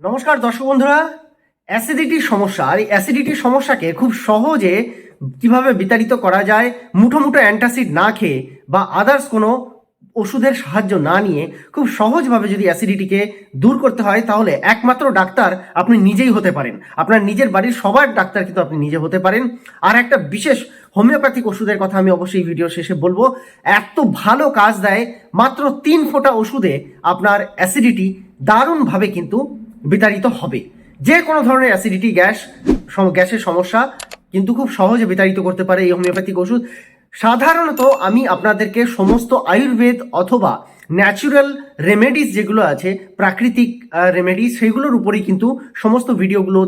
নমস্কার দর্শক বন্ধুরা, অ্যাসিডিটির সমস্যা। আর এই অ্যাসিডিটির সমস্যাকে খুব সহজে কীভাবে বিতাড়িত করা যায় মুঠো মুঠো অ্যান্টাসিড না খেয়ে বা আদার্স কোনো ওষুধের সাহায্য না নিয়ে খুব সহজভাবে যদি অ্যাসিডিটিকে দূর করতে হয়, তাহলে একমাত্র ডাক্তার আপনি নিজেই হতে পারেন। আপনার নিজের বাড়ির সবার ডাক্তার কিন্তু আপনি নিজে হতে পারেন। আর একটা বিশেষ হোমিওপ্যাথিক ওষুধের কথা আমি অবশ্যই ভিডিও শেষে বলব। এত ভালো কাজ দেয়, মাত্র তিন ফোঁটা ওষুধে আপনার অ্যাসিডিটি দারুণভাবে কিন্তু বিতাড়িত হবে। যে কোনো ধরনের অ্যাসিডিটি গ্যাস গ্যাসের সমস্যা কিন্তু খুব সহজে বিতাড়িত করতে পারে এই হোমিওপ্যাথিক ওষুধ। সাধারণত আমি আপনাদেরকে সমস্ত আয়ুর্বেদ অথবা ন্যাচুরাল রেমেডিস যেগুলো আছে, প্রাকৃতিক রেমেডিস সেগুলোর উপরেই কিন্তু সমস্ত ভিডিওগুলো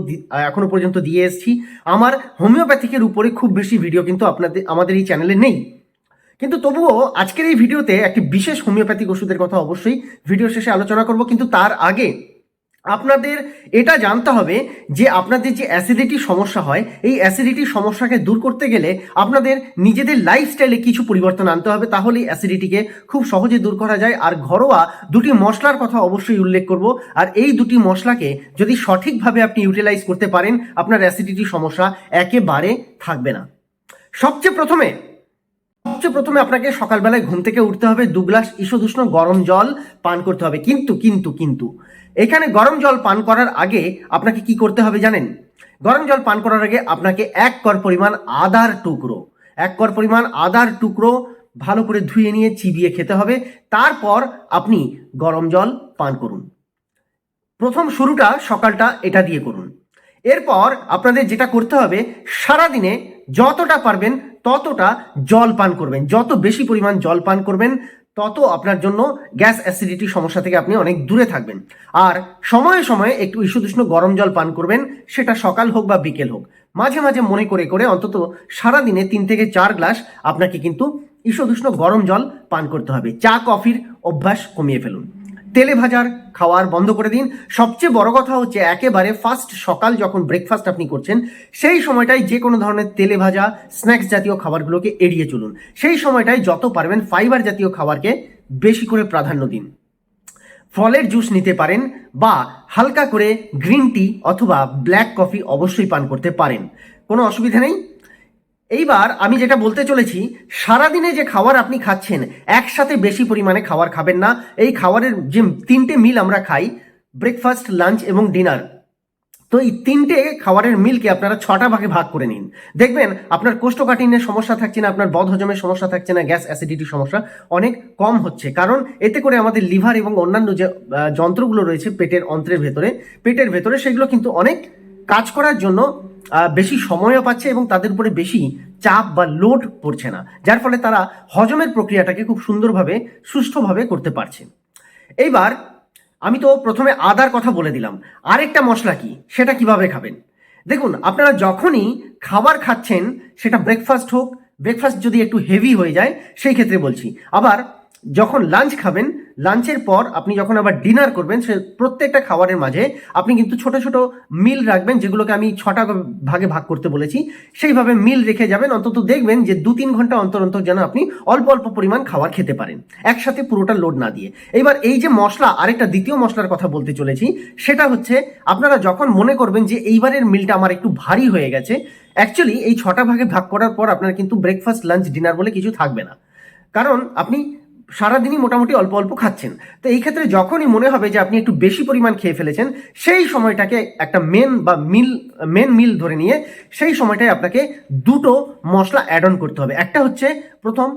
এখনও পর্যন্ত দিয়ে এসেছি। আমার হোমিওপ্যাথিকের উপরে খুব বেশি ভিডিও কিন্তু আপনাদের আমাদের এই চ্যানেলে নেই। কিন্তু তবুও আজকের এই ভিডিওতে একটি বিশেষ হোমিওপ্যাথিক ওষুধের কথা অবশ্যই ভিডিও শেষে আলোচনা করব, কিন্তু তার আগে আপনাদের এটা জানতে হবে যে আপনাদের যে অ্যাসিডিটি সমস্যা হয়, এই অ্যাসিডিটির সমস্যাকে দূর করতে গেলে আপনাদের নিজেদের লাইফস্টাইলে কিছু পরিবর্তন আনতে হবে। তাহলে অ্যাসিডিটিকে খুব সহজে দূর করা যায়। আর ঘরোয়া দুটি মশলার কথা অবশ্যই উল্লেখ করব। আর এই দুটি মশলাকে যদি সঠিকভাবে আপনি ইউটিলাইজ করতে পারেন, আপনার অ্যাসিডিটির সমস্যা একেবারে থাকবে না। সবচেয়ে প্রথমে সবচেয়ে প্রথমে আপনাকে সকালবেলায় ঘুম থেকে উঠতে হবে, দু গ্লাস ঈষদুষ্ণ গরম জল পান করতে হবে। কিন্তু কিন্তু কিন্তু, এখানে গরম জল পান করার আগে আপনাকে কি করতে হবে জানেন? গরম জল পান করার আগে আপনাকে এক কর পরিমাণ আদার টুকরো, এক কর পরিমাণ আদার টুকরো ভালো করে ধুয়ে নিয়ে চিবিয়ে খেতে হবে। তারপর আপনি গরম জল পান করুন। প্রথম শুরুটা সকালটা এটা দিয়ে করুন। এরপর আপনাদের যেটা করতে হবে, সারাদিনে যতটা পারবেন ততটা জল পান করবেন। যত বেশি পরিমাণ জল পান করবেন, তত আপনার জন্য গ্যাস অ্যাসিডিটি সমস্যা থেকে আপনি অনেক দূরে থাকবেন। আর সময়ে সময়ে একটু ঈষদুষ্ণ গরম জল পান করবেন, সেটা সকাল হোক বা বিকেল হোক। মাঝে মাঝে মনে করে করে অন্তত সারাদিনে তিন থেকে চার গ্লাস আপনাকে কিন্তু ঈষদুষ্ণ গরম জল পান করতে হবে। চা, কফির অভ্যাস কমিয়ে ফেলুন। তেলে ভাজার খাওয়ার বন্ধ করে দিন। সবচেয়ে বড় কথা হচ্ছে একেবারে ফার্স্ট সকাল যখন ব্রেকফাস্ট আপনি করছেন, সেই সময়টায় যে কোনো ধরনের তেলে ভাজা স্ন্যাক্স জাতীয় খাবারগুলোকে এড়িয়ে চলুন। সেই সময়টায় যত পারবেন ফাইবার জাতীয় খাবারকে বেশি করে প্রাধান্য দিন। ফলের জুস নিতে পারেন বা হালকা করে গ্রিন টি অথবা ব্ল্যাক কফি অবশ্যই পান করতে পারেন। কোনো অসুবিধা নেই। এইবার আমি যেটা বলতে চলেছি, সারাদিনে যে খাবার আপনি খাচ্ছেন, একসাথে বেশি পরিমাণে খাবার খাবেন না। এই খাবারের যে তিনটে মিল আমরা খাই ব্রেকফাস্ট লাঞ্চ এবং ডিনার তো এই তিনটে খাবারের মিলকে আপনারা ছটা ভাগে ভাগ করে নিন। দেখবেন, আপনার কোষ্ঠকাঠিন্যের সমস্যা থাকছে না, আপনার বদ হজমের সমস্যা থাকছে না, গ্যাস অ্যাসিডিটির সমস্যা অনেক কম হচ্ছে। কারণ এতে করে আমাদের লিভার এবং অন্যান্য যে যন্ত্রগুলো রয়েছে পেটের অন্ত্রের ভেতরে, পেটের ভেতরে সেগুলো কিন্তু অনেক কাজ করার জন্য বেশি সময়ও পাচ্ছে এবং তাদের উপরে বেশি চাপ বা লোড পড়ছে না, যার ফলে তারা হজমের প্রক্রিয়াটাকে খুব সুন্দরভাবে, সুষ্ঠুভাবে করতে পারছে। এইবার আমি তো প্রথমে আদার কথা বলে দিলাম। আরেকটা মশলা কি? সেটা কীভাবে খাবেন? দেখুন, আপনারা যখনই খাবার খাচ্ছেন, সেটা ব্রেকফাস্ট হোক ব্রেকফাস্ট যদি একটু হেভি হয়ে যায়, সেই ক্ষেত্রে বলছি। আবার যখন লাঞ্চ খাবেন লাঞ্চের পর আপনি যখন আবার ডিনার করবেন, সে প্রত্যেকটা খাবারের মাঝে আপনি কিন্তু ছোট ছোট মিল রাখবেন, যেগুলোকে আমি ছটা ভাগে ভাগ করতে বলেছি। সেইভাবে মিল রেখে যাবেন, অন্তত দেখবেন যে দু তিন ঘণ্টা অন্তর অন্তর যেন আপনি অল্প অল্প পরিমাণ খাবার খেতে পারেন, একসাথে পুরোটা লোড না দিয়ে। এবার এই যে মশলা, আরেকটা দ্বিতীয় মশলার কথা বলতে চলেছি, সেটা হচ্ছে আপনারা যখন মনে করবেন যে এইবারের মিলটা আমার একটু ভারী হয়ে গেছে অ্যাকচুয়ালি এই ছটা ভাগে ভাগ করার পর আপনার কিন্তু ব্রেকফাস্ট লাঞ্চ ডিনার বলে কিছু থাকবে না। কারণ আপনি সারাদিনই মোটামুটি অল্প অল্প খাচ্ছেন। তো এই ক্ষেত্রে যখনই মনে হবে যে আপনি একটু বেশি পরিমাণ খেয়ে ফেলেছেন, সেই সময়টাকে একটা মেন বা মিল মেন মিল ধরে নিয়ে সেই সময়টায় আপনাকে দুটো মশলা অ্যাড অন করতে হবে। একটা হচ্ছে প্রথম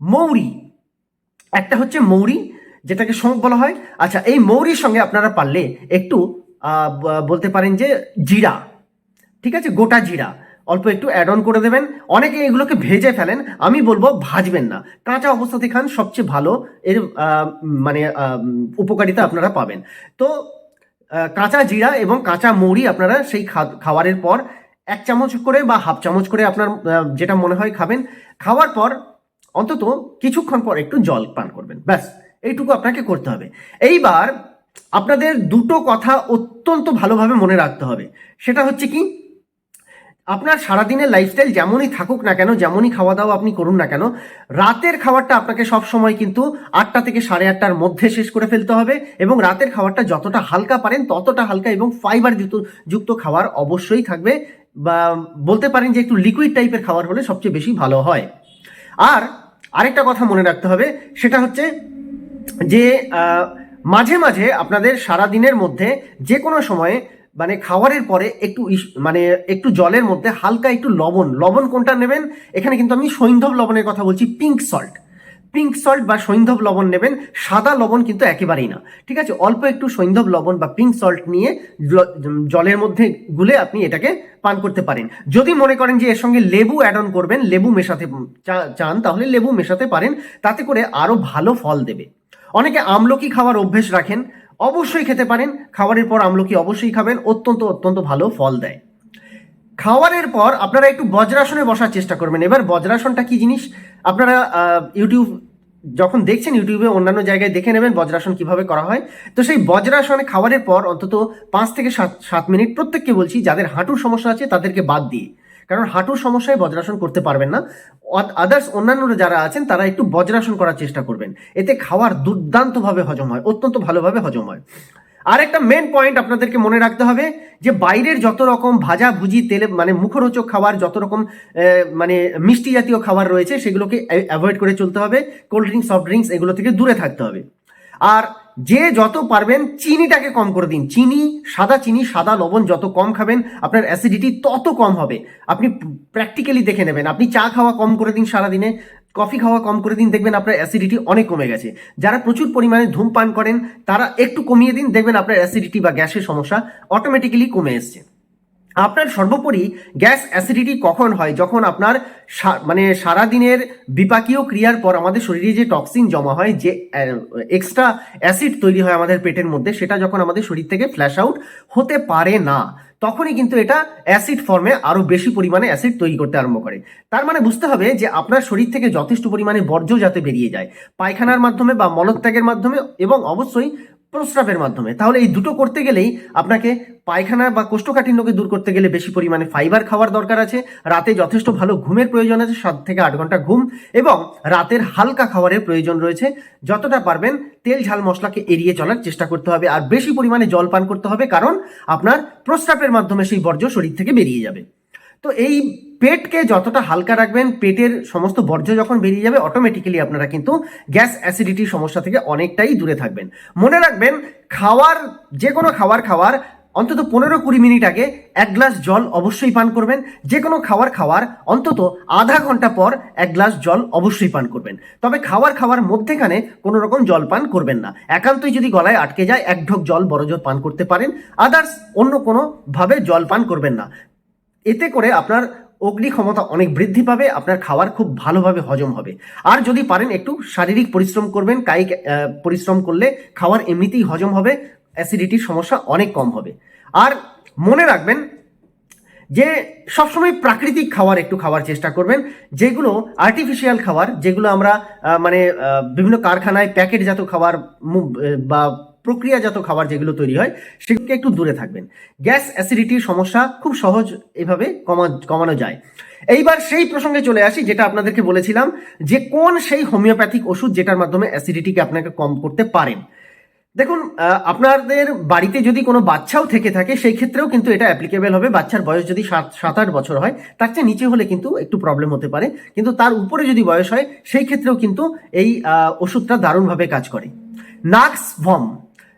মৌরি। একটা হচ্ছে মৌরি, যেটাকে শোঁক বলা হয়। আচ্ছা এই মৌরির সঙ্গে আপনারা পারলে একটু বলতে পারেন যে জিরা। ঠিক আছে? গোটা জিরা। অল্প একটু অ্যাড অন করে দেবেন। অনেকে এগুলোকে ভেজে ফেলেন, আমি বলব ভাজবেন না। কাঁচা অবস্থাতে খান, সবচেয়ে ভালো। এর মানে উপকারিতা আপনারা পাবেন। তো কাঁচা জিরা এবং কাঁচা মৌরি আপনারা সেই খা- খাবারের পর এক চামচ করে বা হাফ চামচ করে আপনার যেটা মনে হয় খাবেন। খাওয়ার পর অন্তত কিছুক্ষণ পর একটু জল পান করবেন। ব্যাস, এইটুকু আপনাকে করতে হবে। এইবার আপনাদের দুটো কথা অত্যন্ত ভালোভাবে মনে রাখতে হবে। সেটা হচ্ছে কি? আপনার সারাদিনের লাইফস্টাইল যেমনই থাকুক না কেন, যেমনই খাওয়া দাওয়া আপনি করুন না কেন, রাতের খাবারটা আপনাকে সব সময় কিন্তু আটটা থেকে সাড়ে আটটার মধ্যে শেষ করে ফেলতে হবে এবং রাতের খাবারটা যতটা হালকা পারেন, ততটা হালকা এবং ফাইবার যুক্ত যুক্ত খাবার অবশ্যই থাকবে। বা বলতে পারেন যে একটু লিকুইড টাইপের খাবার হলে সবচেয়ে বেশি ভালো হয়। আর আরেকটা কথা মনে রাখতে হবে, সেটা হচ্ছে যে মাঝে মাঝে আপনাদের সারা দিনের মধ্যে যে কোনো সময়ে মানে খাওয়ারের পরে একটু মানে একটু জলের মধ্যে হালকা একটু লবণ। লবণ কোনটা নেবেন? এখানে কিন্তু আমি সৈন্ধব লবণের কথা বলছি পিঙ্ক সল্ট পিঙ্ক সল্ট বা সৈন্ধব লবণ নেবেন, সাদা লবণ কিন্তু একেবারেই না। ঠিক আছে? অল্প একটু সৈন্ধব লবণ বা পিঙ্ক সল্ট নিয়ে জলের মধ্যে গুলে আপনি এটাকে পান করতে পারেন। যদি মনে করেন যে এর সঙ্গে লেবু অ্যাড অন করবেন, লেবু মেশাতে চান, তাহলে লেবু মেশাতে পারেন। তাতে করে আরও ভালো ফল দেবে। অনেকে আমলকি খাওয়ার অভ্যেস রাখেন অবশ্যই খেতে পারেন। খাবারের পর আমলকি অবশ্যই খাবেন। অত্যন্ত অত্যন্ত ভালো ফল দেয়। খাওয়ারের পর আপনারা একটু বজ্রাসনে বসার চেষ্টা করবেন। এবার বজ্রাসনটা কি জিনিস? আপনারা ইউটিউব যখন দেখছেন ইউটিউবে অন্যান্য জায়গায় দেখে নেবেন বজ্রাসন কীভাবে করা হয়। তো সেই বজ্রাসনে খাবারের পর অন্তত পাঁচ থেকে সাত সাত মিনিট প্রত্যেককে বলছি, যাদের হাঁটুর সমস্যা আছে তাদেরকে বাদ দিয়ে। কারণ হাঁটুর সমস্যায় বজ্রাসন করতে পারবেন না। আদার্স অন্যান্য যারা আছেন, তারা একটু বজ্রাসন করার চেষ্টা করবেন। এতে খাওয়ার দুর্দান্তভাবে হজম হয়, অত্যন্ত ভালোভাবে হজম হয়। আর একটা মেন পয়েন্ট আপনাদেরকে মনে রাখতে হবে, যে বাইরের যত রকম ভাজা ভুজি, তেলে মানে মুখরোচক খাবার, যত রকম মানে মিষ্টি জাতীয় খাবার রয়েছে, সেগুলোকে অ্যাভয়েড করে চলতে হবে। কোল্ড ড্রিঙ্কস সফট ড্রিঙ্কস এগুলো থেকে দূরে থাকতে হবে। আর যে যত পারবেন চিনিটাকে কম করে দিন। চিনি, সাদা চিনি, সাদা লবণ যত কম খাবেন, আপনার অ্যাসিডিটি তত কম হবে। আপনি প্র্যাকটিক্যালি দেখে নেবেন। আপনি চা খাওয়া কম করে দিন সারাদিনে কফি খাওয়া কম করে দিন, দেখবেন আপনার অ্যাসিডিটি অনেক কমে গেছে। যারা প্রচুর পরিমাণে ধূমপান করেন, তারা একটু কমিয়ে দিন, দেখবেন আপনার অ্যাসিডিটি বা গ্যাসের সমস্যা অটোমেটিক্যালি কমে এসছে। আপনার সর্বোপরি গ্যাস অ্যাসিডিটি কখন হয়? যখন আপনার মানে সারাদিনের বিপাকীয় ক্রিয়ার পর আমাদের শরীরে যে টক্সিন জমা হয়, যে এক্সট্রা অ্যাসিড তৈরি হয় আমাদের পেটের মধ্যে, সেটা যখন আমাদের শরীর থেকে ফ্ল্যাশ আউট হতে পারে না, তখনই কিন্তু এটা অ্যাসিড ফর্মে আরও বেশি পরিমাণে অ্যাসিড তৈরি করতে আরম্ভ করে। তার মানে বুঝতে হবে যে আপনার শরীর থেকে যথেষ্ট পরিমাণে বর্জ্য যাতে বেরিয়ে যায়, পায়খানার মাধ্যমে বা মলত্যাগের মাধ্যমে এবং অবশ্যই প্রস্রাবের মাধ্যমে। তাহলে এই দুটো করতে গেলেই আপনাকে পায়খানা বা কোষ্ঠকাঠিন্যকে দূর করতে গেলে বেশি পরিমাণে ফাইবার খাওয়ার দরকার আছে, রাতে যথেষ্ট ভালো ঘুমের প্রয়োজন আছে, সাত থেকে আট ঘণ্টা ঘুম, এবং রাতের হালকা খাবারের প্রয়োজন রয়েছে। যতটা পারবেন তেল ঝাল মশলাকে এড়িয়ে চলার চেষ্টা করতে হবে, আর বেশি পরিমাণে জল পান করতে হবে, কারণ আপনার প্রস্রাবের মাধ্যমে সেই বর্জ্য শরীর থেকে বেরিয়ে যাবে। তো এই পেটকে যতটা হালকা রাখবেন, পেটের সমস্ত বর্জ্য যখন বেরিয়ে যাবে অটোমেটিক্যালি আপনারা কিন্তু গ্যাস অ্যাসিডিটির সমস্যা থেকে অনেকটাই দূরে থাকবেন। মনে রাখবেন, খাওয়ার যে কোনো খাবার খাওয়ার, অন্তত পনেরো কুড়ি মিনিট আগে এক গ্লাস জল অবশ্যই পান করবেন। যে কোনো খাবার খাওয়ার, অন্তত আধা ঘণ্টা পর এক গ্লাস জল অবশ্যই পান করবেন। তবে খাবার খাওয়ার মধ্যেখানে কোনো রকম জল পান করবেন না। একান্তই যদি গলায় আটকে যায়, এক ঢোক জল বড় জল পান করতে পারেন। আদার্স অন্য কোনো ভাবে জল পান করবেন না। এতে করে আপনার অগ্নি ক্ষমতা অনেক বৃদ্ধি পাবে, আপনার খাবার খুব ভালোভাবে হজম হবে। আর যদি পারেন একটু শারীরিক পরিশ্রম করবেন, কায়িক পরিশ্রম করলে খাবার এমনিতেই হজম হবে, অ্যাসিডিটির সমস্যা অনেক কম হবে। আর মনে রাখবেন যে সবসময় প্রাকৃতিক খাবার একটু খাওয়ার চেষ্টা করবেন, যেগুলো আর্টিফিশিয়াল খাবার যেগুলো আমরা মানে বিভিন্ন কারখানায় প্যাকেটজাত খাবার বা প্রক্রিয়াজাত খাবার যেগুলো তৈরি হয়, সেগুলোকে একটু দূরে থাকবেন। গ্যাস অ্যাসিডিটির সমস্যা খুব সহজ এভাবে কমা, কমানো যায়। এইবার সেই প্রসঙ্গে চলে আসি, যেটা আপনাদেরকে বলেছিলাম যে কোন সেই হোমিওপ্যাথিক ওষুধ যেটার মাধ্যমে অ্যাসিডিটিকে আপনাকে কম করতে পারেন। দেখুন আপনাদের বাড়িতে যদি কোনো বাচ্চাও থেকে থাকে, সেই ক্ষেত্রেও কিন্তু এটা অ্যাপ্লিকেবল হবে। বাচ্চার বয়স যদি সাত সাত আট বছর হয়, তার চেয়ে নিচে হলে কিন্তু একটু প্রবলেম হতে পারে। কিন্তু তার উপরে যদি বয়স হয়, সেই ক্ষেত্রেও কিন্তু এই ওষুধটা দারুণভাবে কাজ করে। নাক্স ভম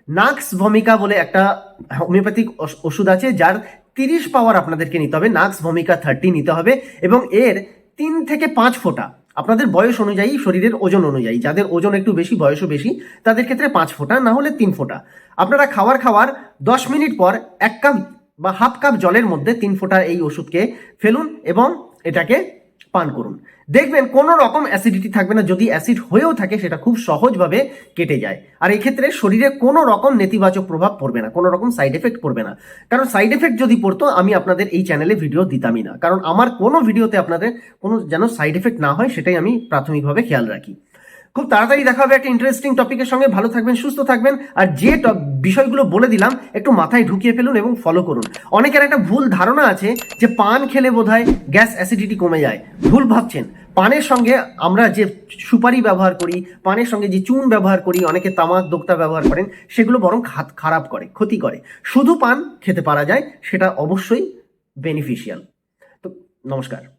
নাক্স ভমিকা বলে একটা হোমিওপ্যাথিক ওষ- ওষুধ আছে, যার তিরিশ পাওয়ার আপনাদেরকে নিতে হবে। নাক্স ভমিকা থার্টি নিতে হবে এবং এর তিন থেকে পাঁচ ফোঁটা আপনাদের বয়স অনুযায়ী, শরীরের ওজন অনুযায়ী, যাদের ওজন একটু বেশি, বয়সও বেশি, তাদের ক্ষেত্রে পাঁচ ফোঁটা, না হলে তিন ফোঁটা। আপনারা খাওয়ার খাওয়ার দশ মিনিট পর এক কাপ বা হাফ কাপ জলের মধ্যে তিন ফোঁটা এই ওষুধকে ফেলুন এবং এটাকে পান করুন। দেখবেন কোনো রকম অ্যাসিডিটি থাকবে না, যদি অ্যাসিড হয়েও থাকে, সেটা খুব সহজভাবে কেটে যায়। আর এই ক্ষেত্রে শরীরে কোনো রকম নেতিবাচক প্রভাব পড়বে না কোনো রকম সাইড এফেক্ট পড়বে না। কারণ সাইড এফেক্ট যদি পড়তো, আমি আপনাদের এই চ্যানেলে ভিডিও দিতামই না। কারণ আমার কোনো ভিডিওতে আপনাদের কোনো যেন সাইড এফেক্ট না হয়, সেটাই আমি প্রাথমিকভাবে খেয়াল রাখি। খুব তাড়াতাড়ি দেখা হবে একটা ইন্টারেস্টিং টপিকের সঙ্গে। ভালো থাকবেন, সুস্থ থাকবেন। আর যে বিষয়গুলো বলে দিলাম, একটু মাথায় ঢুকিয়ে ফেলুন এবং ফলো করুন। অনেকের একটা ভুল ধারণা আছে যে পান খেলে বোধহয় গ্যাস অ্যাসিডিটি কমে যায়। ভুল ভাবছেন। পানের সঙ্গে আমরা যে সুপারি ব্যবহার করি, পানের সঙ্গে যে চুন ব্যবহার করি, অনেকে তামাক, দোক্তা ব্যবহার করেন, সেগুলো বরং খাত- খারাপ করে, ক্ষতি করে। শুধু পান খেতে পারা যায়, সেটা অবশ্যই বেনিফিশিয়াল তো, নমস্কার।